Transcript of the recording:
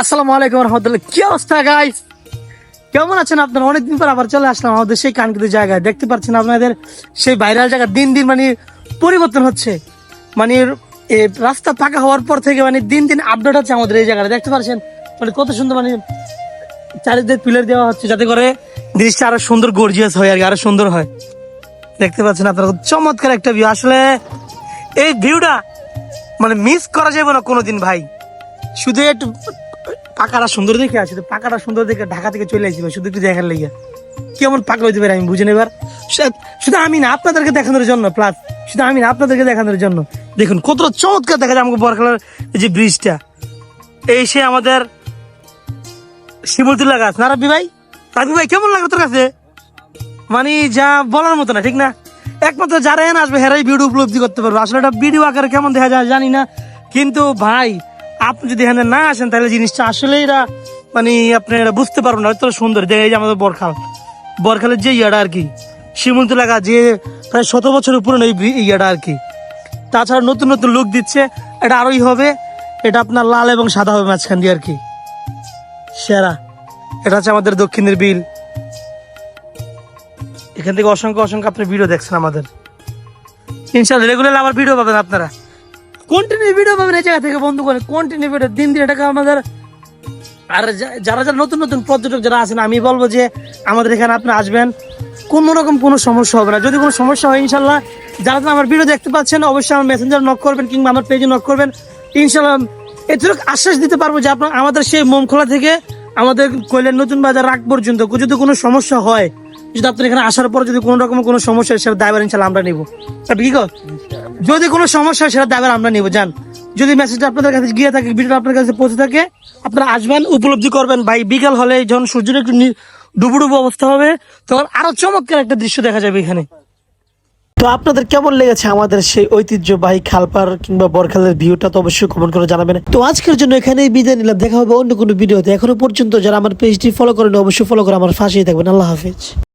আসসালামু আলাইকুম রহমতুল্লাহ। কি অবস্থা গাইস কেমন আছেন আপনারা? অনেকদিন পর আবার চলে আসলাম আমাদের সেই কানকিত জায়গায়। দেখতে পাচ্ছেন আপনাদের সেই ভাইরাল জায়গা দিন দিন মানে পরিবর্তন হচ্ছে। মানে রাস্তা পাকা হওয়ার পর থেকে মানে দিন দিন আপডেট হচ্ছে আমাদের এই জায়গাটা। দেখতে পাচ্ছেন? মানে কত সুন্দর মানে চারিদিকে পিলার দেওয়া হচ্ছে যাতে করে জিনিসটা আরও সুন্দর গর্জিয়াস হয় আর আরও সুন্দর হয়। দেখতে পাচ্ছেন আপনারা? চমৎকার একটা ভিউ আসলে এই ভিউটা মানে মিস করা যাবে না কোনোদিন ভাই। শুধু একটু পাকাটা সুন্দর দেখে আছে তো পাকাটা সুন্দর দেখে ঢাকা থেকে চলে আসবে শুধু একটু দেখার লেগে কেমন পাকা হইতে পারে আমি বুঝে নেবার? শুধু আমি না, আপনাদেরকে দেখানোর জন্য প্লাস শুধু আমি না, আপনাদেরকে দেখানোর জন্য। দেখুন কতটা চমৎকার দেখা যায় আমাকে বরখালার যে ব্রিজটা এই সে আমাদের শিমুলতুল্লা গাছ। না রাব্বি ভাই? রাব্বি ভাই, কেমন লাগে তোর কাছে? মানে যা বলার মতো না, ঠিক না? একমাত্র যারা এখানে আসবে, হেরাই ভিডিও উপলব্ধি করতে পারবে। আসলে এটা ভিডিও আকারে কেমন দেখা যায় জানি না। কিন্তু ভাই আপনি যদি এখানে না আসেন, তাহলে জিনিসটা আসলে এরা মানে আপনি এটা বুঝতে পারবেন না, হয়তো সুন্দর। দেখে যে আমাদের বরখাল। বরখালের যে ইয়াটা আর কি শিমুলতুলা গাছ যে প্রায় শত বছরের পুরনো এই ইয়াটা আর কি। তাছাড়া নতুন নতুন লুক দিচ্ছে, এটা আরোই হবে। এটা আপনার লাল এবং সাদা হবে মাঝখান দিয়ে আর কি। সেরা। এটা হচ্ছে আমাদের দক্ষিণের বিল। এখান থেকে অসংখ্য অসংখ্য আপনি ভিডিও দেখছেন আমাদের। ইনশাল্লাহ রেগুলার আবার ভিডিও পাবেন আপনারা। কন্টিনিউ ভিডিও পাবেন এই জায়গা থেকে বন্ধু করে কন্টিনিউ ভিডিও দিন দিন এটাকে আমাদের আর যারা যারা নতুন নতুন পর্যটক যারা আছেন, আমি বলব যে আমাদের এখানে আপনি আসবেন, কোনো রকম কোনো সমস্যা হবে না। যদি কোনো সমস্যা হয়, ইনশাল্লাহ, যারা যারা আমার ভিডিও দেখতে পাচ্ছেন, অবশ্যই আমার মেসেঞ্জার নক করবেন কিংবা আমার পেজে নক করবেন। ইনশাল্লাহ, এতটুকু আশ্বাস দিতে পারব যে আপনার আমাদের সেই মোমখোলা থেকে আমাদের কৈলের নতুন বাজার রাগ পর্যন্ত যদি কোনো সমস্যা হয়, যদি আপনার এখানে আসার পর যদি কোনো রকম কোনো সমস্যা হয়, সেটা দায়বার ইনশাল্লাহ আমরা নিবো। কি কর যদি কোনো সমস্যা হয়, সেটা দায়বার আমরা নিবো যান যদি মেসেজটা আপনাদের কাছে গিয়ে থাকে, ভিডিওটা আপনার কাছে পৌঁছে থাকে, আপনারা আসবেন, উপলব্ধি করবেন। ভাই, বিকাল হলে যখন সূর্যের একটু নি- ডুবু ডুবু অবস্থা হবে, তখন আরও চমৎকার একটা দৃশ্য দেখা যাবে এখানে। তো আপনাদের কেমন লেগেছে আমাদের সেই ঐতিহ্যবাহী খালপার কিংবা বরখালের ভিউটা তো অবশ্যই কমেন্ট করে জানাবেন। তো আজকের জন্য এখানেই বিদায় নিলাম, দেখা হবে অন্য কোনো ভিডিওতে এখনও পর্যন্ত যারা আমার পেজটি ফলো করেন অবশ্যই ফলো করে আমার ফাঁসিয়ে থাকবেন। আল্লাহ হাফিজ।